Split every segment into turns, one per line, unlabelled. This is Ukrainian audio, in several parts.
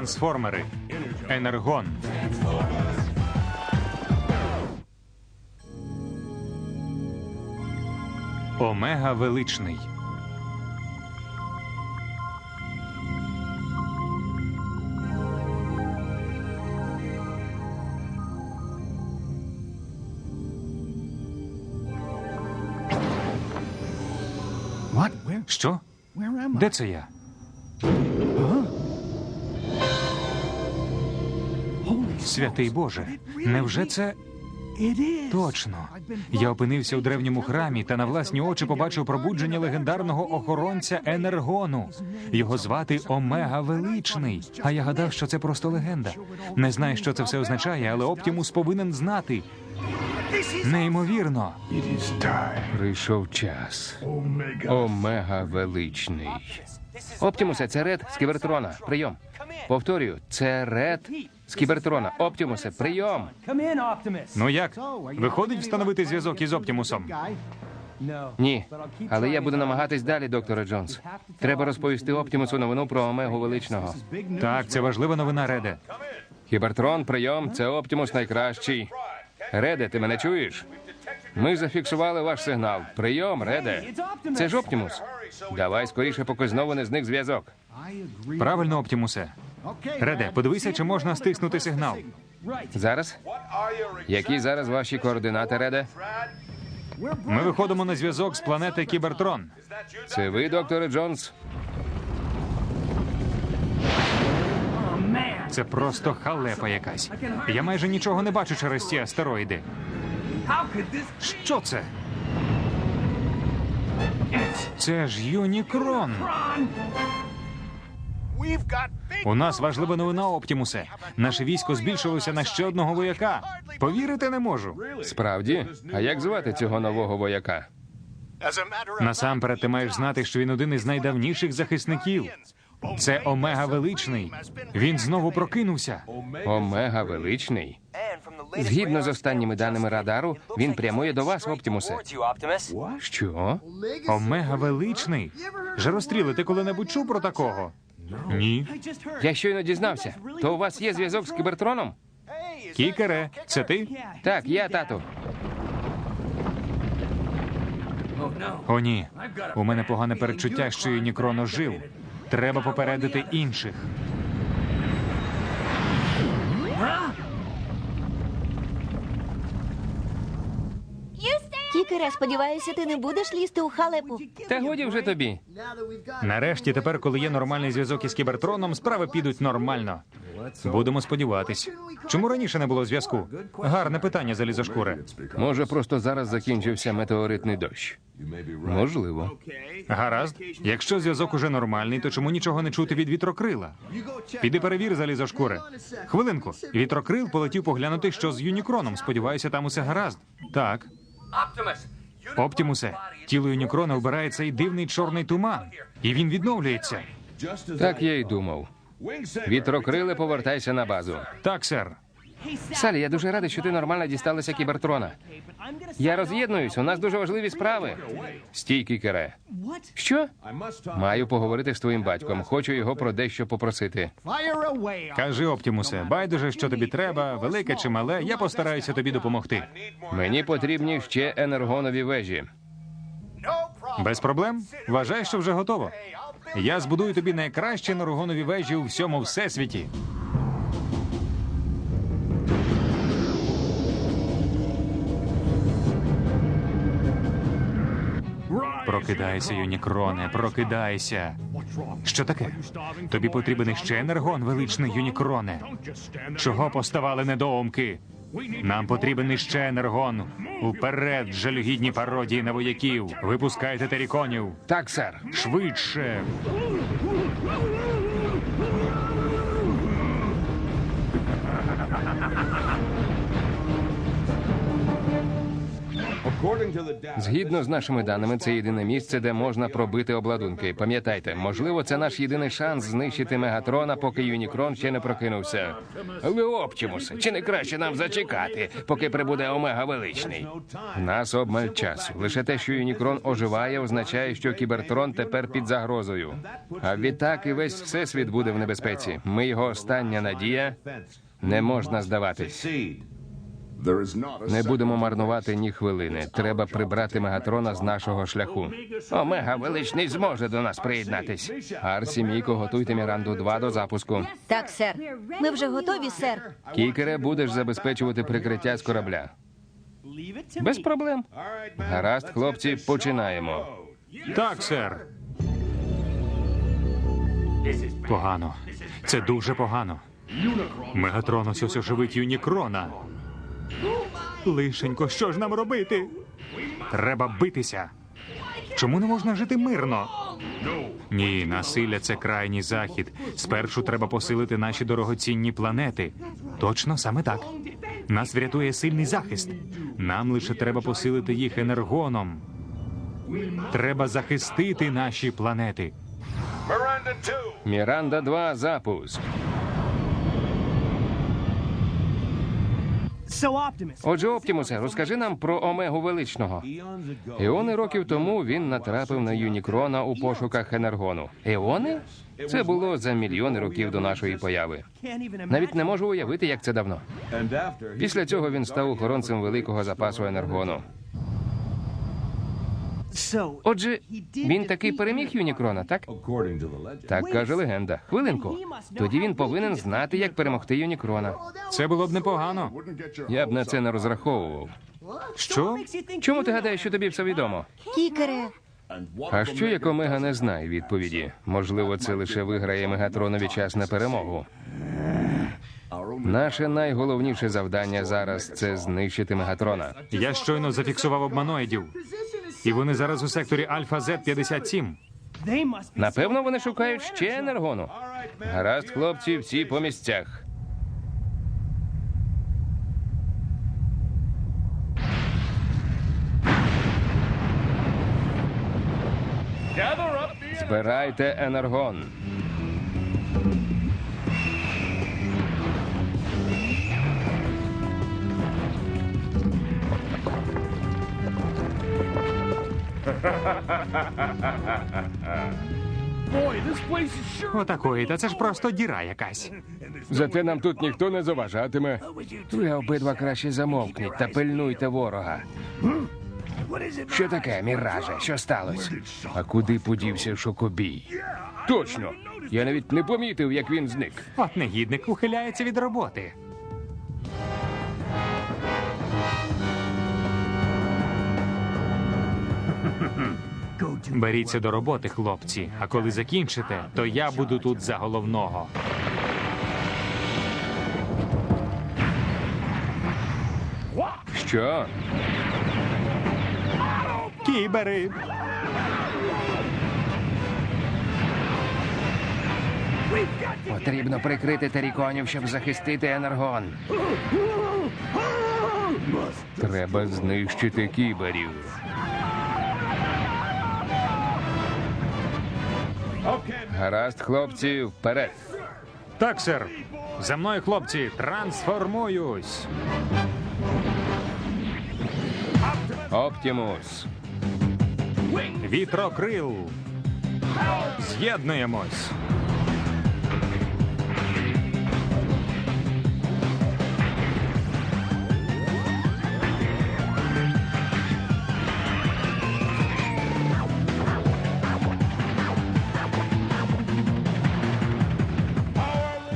Трансформери. Енергон. Омега величний. Що? Де це я? Святий Боже, невже це точно? Я опинився у древньому храмі та на власні очі побачив пробудження легендарного охоронця Енергону. Його звати Омега Величний. А я гадав, що це просто легенда. Не знаю, що це все означає, але Оптімус повинен знати. Неймовірно.
Прийшов час. Омега величний. Оптімусе, це ред з кібертрона. Прийом. Повторюю, це ред з кібертрона. Оптімусе, прийом.
Ну як? Виходить встановити зв'язок із Оптімусом?
Ні. Але я буду намагатись далі, докторе Джонс. Треба розповісти Оптімусу новину про Омегу величного.
Так, це важлива новина, Реде.
Кібертрон, прийом, це Оптімус найкращий. Реде, ти мене чуєш? Ми зафіксували ваш сигнал. Прийом, Реде. Це ж Оптімус. Давай скоріше, поки знову не зник зв'язок.
Правильно, Оптімусе. Реде, подивися, чи можна стиснути сигнал.
Зараз? Які зараз ваші координати, Реде?
Ми виходимо на зв'язок з планети Кібертрон.
Це ви, докторе Джонс?
Це просто халепа якась. Я майже нічого не бачу через ці астероїди. Що це? Це ж Юнікрон. У нас важлива новина, Оптімусе. Наше військо збільшилося на ще одного вояка. Повірити не можу.
Справді? А як звати цього нового вояка?
Насамперед, ти маєш знати, що він один із найдавніших захисників. Це Омега Величний. Він знову прокинувся.
Омега величний. Згідно з останніми даними радару, він прямує до вас, Оптімусе. Що?
Омега Величний. Жаростріли, ти коли-небудь чув про такого? Ні.
Я щойно дізнався. То у вас є зв'язок з кібертроном?
Кікере, це ти?
Так, я тату.
О, ні. У мене погане передчуття, що Юнікрон ожив. Треба попередити інших.
Кікере, сподіваюся, ти не будеш лізти у халепу.
Та годі вже тобі.
Нарешті, тепер, коли є нормальний зв'язок із кібертроном, справи підуть нормально. Будемо сподіватись. Чому раніше не було зв'язку? Гарне питання, залізошкуре.
Може, просто зараз закінчився метеоритний дощ. Можливо.
Гаразд. Якщо зв'язок уже нормальний, то чому нічого не чути від вітрокрила? Піди перевір залізошкуре. Хвилинку. Вітрокрил полетів поглянути, що з Юнікроном. Сподіваюся, там усе гаразд. Так. Оптімусе, тіло Юнікрона обирає цей дивний чорний туман, і він відновлюється.
Так я й думав. Вітрокриле, повертайся на базу.
Так, сер.
Салі, я дуже радий, що ти нормально дісталася кібертрона. Я роз'єднуюсь, у нас дуже важливі справи. Стій, кікере. Що? Маю поговорити з твоїм батьком. Хочу його про дещо попросити.
Кажи, Оптімусе, байдуже, що тобі треба, велике чи мале, я постараюся тобі допомогти.
Мені потрібні ще енергонові вежі.
Без проблем. Вважай, що вже готово. Я збудую тобі найкращі енергонові вежі у всьому всесвіті. Прокидайся, Юнікроне, прокидайся. Що таке? Тобі потрібен іще енергон, величний Юнікроне. Чого поставали недоумки? Нам потрібен іще енергон. Уперед, жалюгідні пародії на вояків. Випускайте теріконів.
Так, сер.
Швидше.
Згідно з нашими даними, це єдине місце, де можна пробити обладунки. Пам'ятайте, можливо, це наш єдиний шанс знищити Мегатрона, поки Юнікрон ще не прокинувся. Але Оптімус, чи не краще нам зачекати, поки прибуде Омега Величний? Нас обмаль часу. Лише те, що Юнікрон оживає, означає, що Кібертрон тепер під загрозою. А відтак і весь всесвіт буде в небезпеці. Ми його остання надія. Не можна здаватись. Не будемо марнувати ні хвилини. Треба прибрати Мегатрона з нашого шляху. Омега величний зможе до нас приєднатись. Арсі, Міко, готуйте Міранду 2 до запуску.
Так, сер. Ми вже готові, сер.
Кікере, будеш забезпечувати прикриття з корабля. Без проблем. Гаразд, хлопці, починаємо.
Так, сер. Погано. Це дуже погано. Мегатрон ось ось оживить Юнікрона. Лишенько, що ж нам робити? Треба битися. Чому не можна жити мирно? Ні, насилля це крайній захід. Спершу треба посилити наші дорогоцінні планети. Точно саме так. Нас врятує сильний захист. Нам лише треба посилити їх енергоном. Треба захистити наші планети.
Міранда 2 запуск. Отже, Оптімусе, розкажи нам про Омегу Величного. Іони років тому він натрапив на Юнікрона у пошуках енергону. Іони? Це було за мільйони років до нашої появи. Навіть не можу уявити, як це давно. Після цього він став охоронцем великого запасу енергону. Отже, він таки переміг Юнікрона, так? Так каже легенда. Хвилинку. Тоді він повинен знати, як перемогти Юнікрона.
Це було б непогано.
Я б на це не розраховував.
Що?
Чому ти гадаєш, що тобі все відомо?
Кікере.
А що як Омега не знає відповіді? Можливо, це лише виграє Мегатронові час на перемогу. Наше найголовніше завдання зараз це знищити Мегатрона.
Я щойно зафіксував обманоїдів. І вони зараз у секторі Альфа Z57.
they must be.
Напевно, вони шукають ще енергону. Гаразд, хлопці, всі по місцях. Збирайте енергон.
Отакої, та це ж просто діра якась.
Зате нам тут ніхто не заважатиме. Ви обидва краще замовкніть та пильнуйте ворога. Що таке, міраже? Що сталося? А куди подівся шокобій? Точно! Я навіть не помітив, як він зник.
От негідник ухиляється від роботи. Беріться до роботи, хлопці. А коли закінчите, то я буду тут за головного.
Що?
Кібери!
Потрібно прикрити теріконів, щоб захистити енергон. Треба знищити кіберів. Гаразд, хлопці, вперед.
Так, сер. За мною, хлопці, трансформуюсь.
Оптімус.
Вітрокрил. З'єднуємось.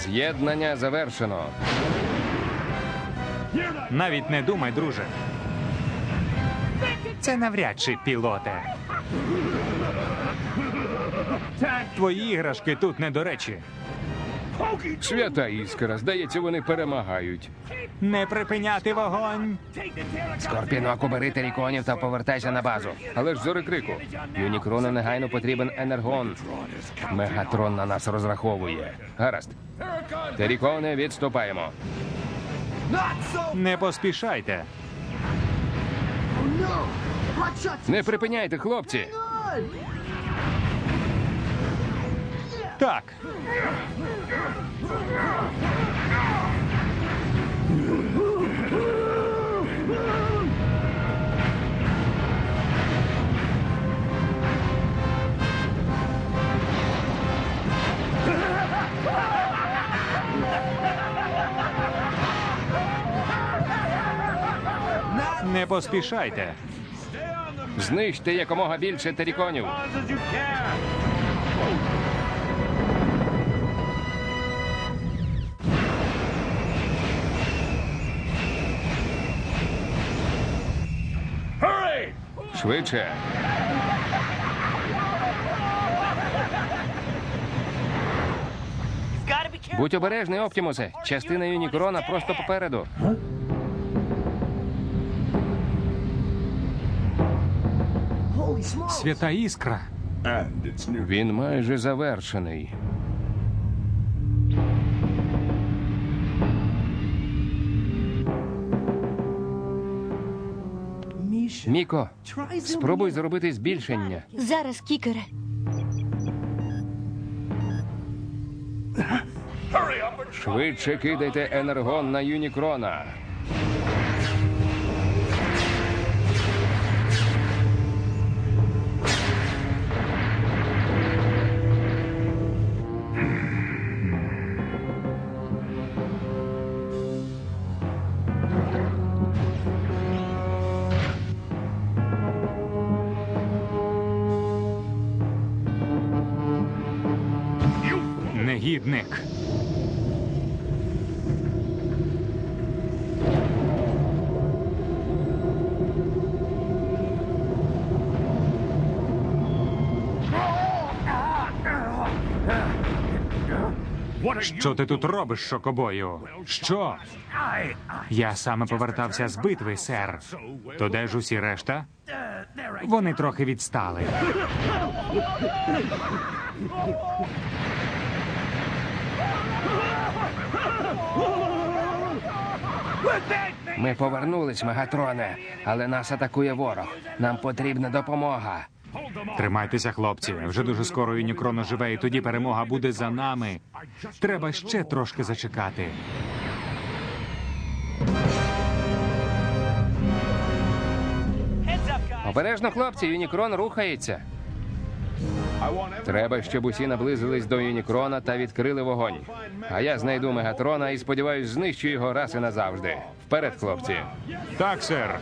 З'єднання завершено.
Навіть не думай, друже. Це навряд чи пілоте. Твої іграшки тут не до речі.
Свята іскра, здається, вони перемагають.
Не припиняти вогонь.
Скорпіноку, бери теріконів та повертайся на базу. Але ж зорекрику. Юнікрону негайно потрібен енергон. Мегатрон на нас розраховує. Гаразд. Терікони, відступаємо.
Не поспішайте.
Не припиняйте, хлопці.
Так. Не поспішайте.
Знищте якомога більше теріконів. Швидше. Будь обережний, Оптімусе. Частина Юнікрона просто попереду.
Свята іскра.
Він майже завершений. Міко, спробуй зробити збільшення.
Зараз, кікере.
Швидше кидайте енергон на Юнікрона.
Що ти тут робиш, шокобою? Що? Я саме повертався з битви, сер. То де ж усі решта? Вони трохи відстали.
Ми повернулись, Мегатроне, але нас атакує ворог. Нам потрібна допомога.
Тримайтеся, хлопці. Вже дуже скоро Юнікрон оживе, і тоді перемога буде за нами. Треба ще трошки зачекати.
Обережно, хлопці, Юнікрон рухається. Треба, щоб усі наблизились до Юнікрона та відкрили вогонь. А я знайду Мегатрона і сподіваюсь, знищу його раз і назавжди. Вперед, хлопці.
Так, сер.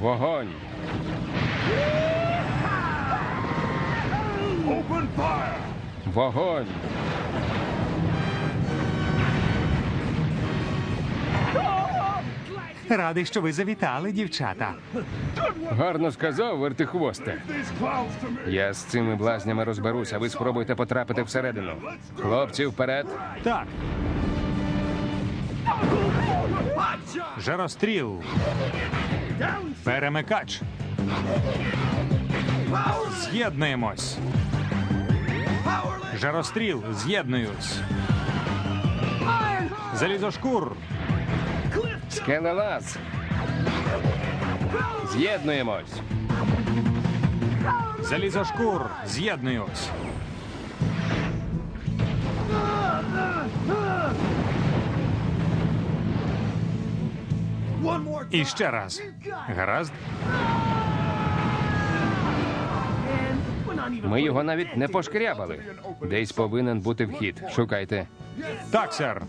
Вогонь. Вогонь.
Радий, що ви завітали, дівчата.
Гарно сказав, вертихвосте. Я з цими блазнями розберуся. Ви спробуйте потрапити всередину. Хлопці, вперед.
Так. Жаростріл. Перемикач. З'єднуємось. Жаростріл, з'єднуюсь. Залізошкур.
Скелелаз. З'єднуємось.
Залізошкур, з'єднуюсь. І ще раз. Гаразд?
Ми його навіть не пошкрябали. Десь повинен бути вхід. Шукайте.
Так, сер.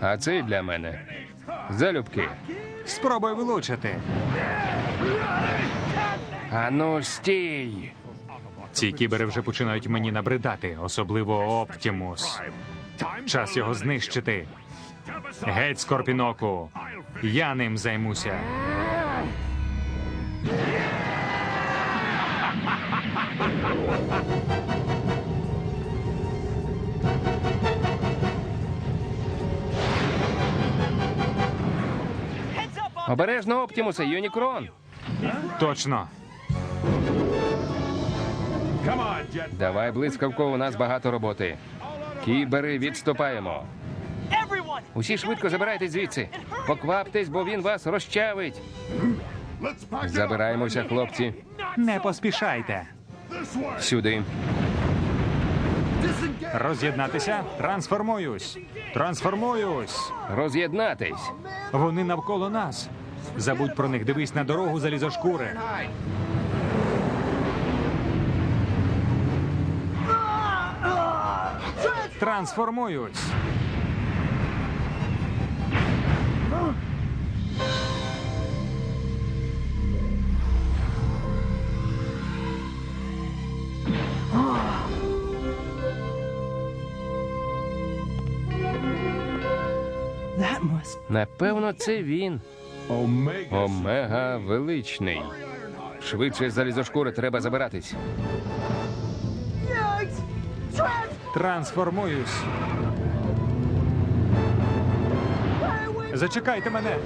А цей для мене. Залюбки.
Спробуй влучити.
Ану, стій.
Ці кібери вже починають мені набридати, особливо Оптімус. Час його знищити. Геть, Скорпіноку. Я ним займуся.
Обережно, Оптімусе, Юнікрон.
Точно.
Давай, блискавко, у нас багато роботи. Кібери, відступаємо. Усі швидко забирайтесь звідси. Покваптесь, бо він вас розчавить. Забираємося, хлопці.
Не поспішайте.
Сюди.
Роз'єднатися. Трансформуюсь. Трансформуюсь.
Роз'єднатись.
Вони навколо нас. Забудь про них, дивись на дорогу залізошкури. Трансформуюсь.
Напевно, це він. Омега величний. Швидше залізошкури треба забиратись.
Трансформуюсь. Зачекайте мене.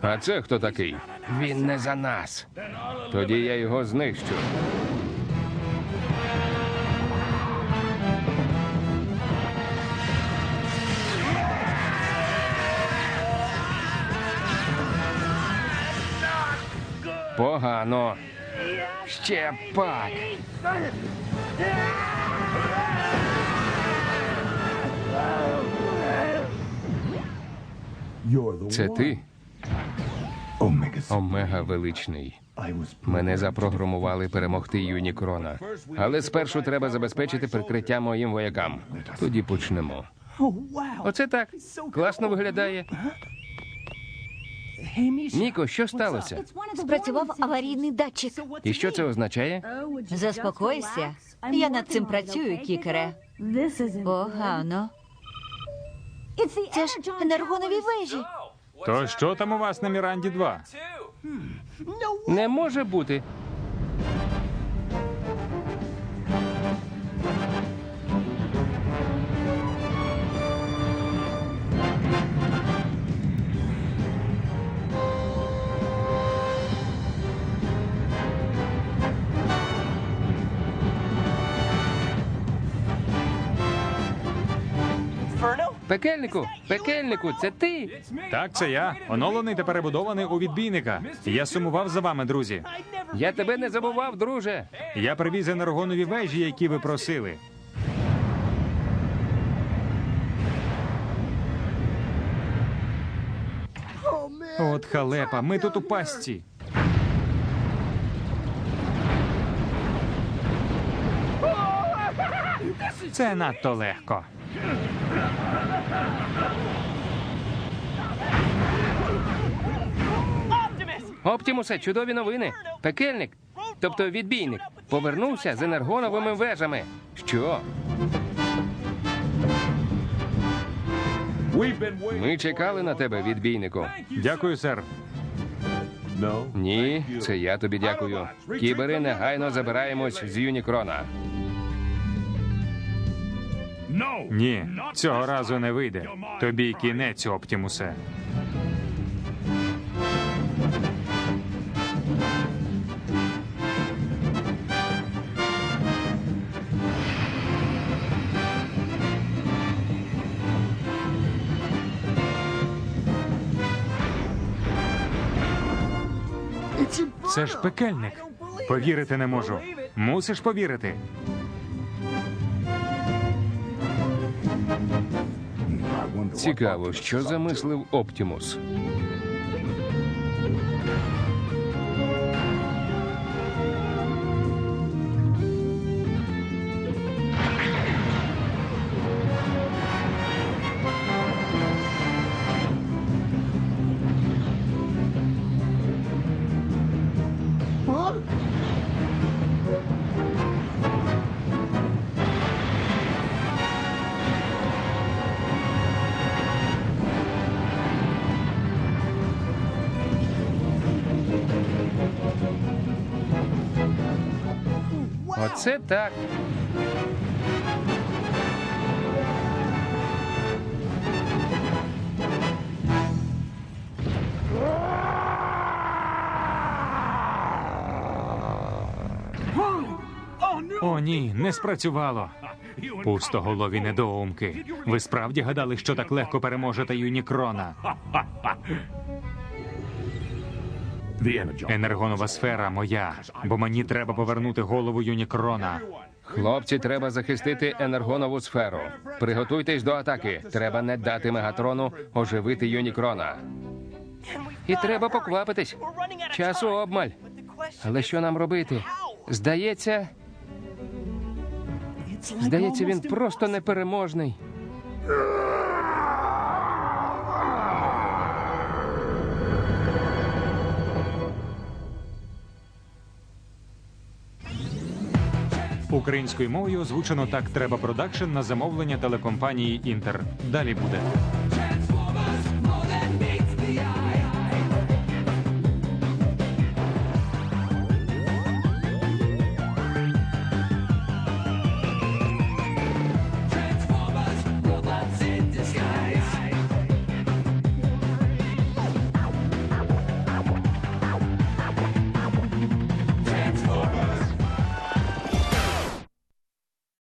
А це хто такий? Він не за нас. Тоді я його знищу. Погано. Ще пак. Це ти, Омега Величний. Мене запрограмували перемогти Юнікрона. Але спершу треба забезпечити прикриття моїм воякам. Тоді почнемо. Оце так. Класно виглядає. Ніко, що сталося?
Спрацював аварійний датчик.
І що це означає?
Заспокойся. Я над цим працюю, кікере. Погано. Це ж енергонові вежі.
То що там у вас на Міранді 2?
Не може бути. Пекельнику, пекельнику, це ти.
Так, це я. Оновлений та перебудований у відбійника. Я сумував за вами, друзі.
Я тебе не забував, друже.
Я привіз енергонові вежі, які ви просили. От халепа, ми тут у пастці. Це надто легко.
Оптімусе, чудові новини. Пекельник, тобто відбійник, повернувся з енергоновими вежами. Що? Ми чекали на тебе, відбійнику.
Дякую, сер.
Ні, це я тобі дякую. Кібери негайно забираємось з Юнікрона.
Ні, цього разу не вийде. Тобі кінець, Оптімусе. Це ж пекельник. Повірити не можу. Мусиш повірити.
Цікаво, що замислив Оптімус. Це так.
О, ні, не спрацювало. Пустоголові недоумки. Ви справді гадали, що так легко переможете Юнікрона? Енергонова сфера моя, бо мені треба повернути голову Юнікрона.
Хлопці, треба захистити енергонову сферу. Приготуйтесь до атаки. Треба не дати Мегатрону оживити Юнікрона. І треба поквапитись. Часу обмаль. Але що нам робити? Здається, здається, він просто непереможний.
Українською мовою озвучено так треба продакшн на замовлення телекомпанії Інтер. Далі буде.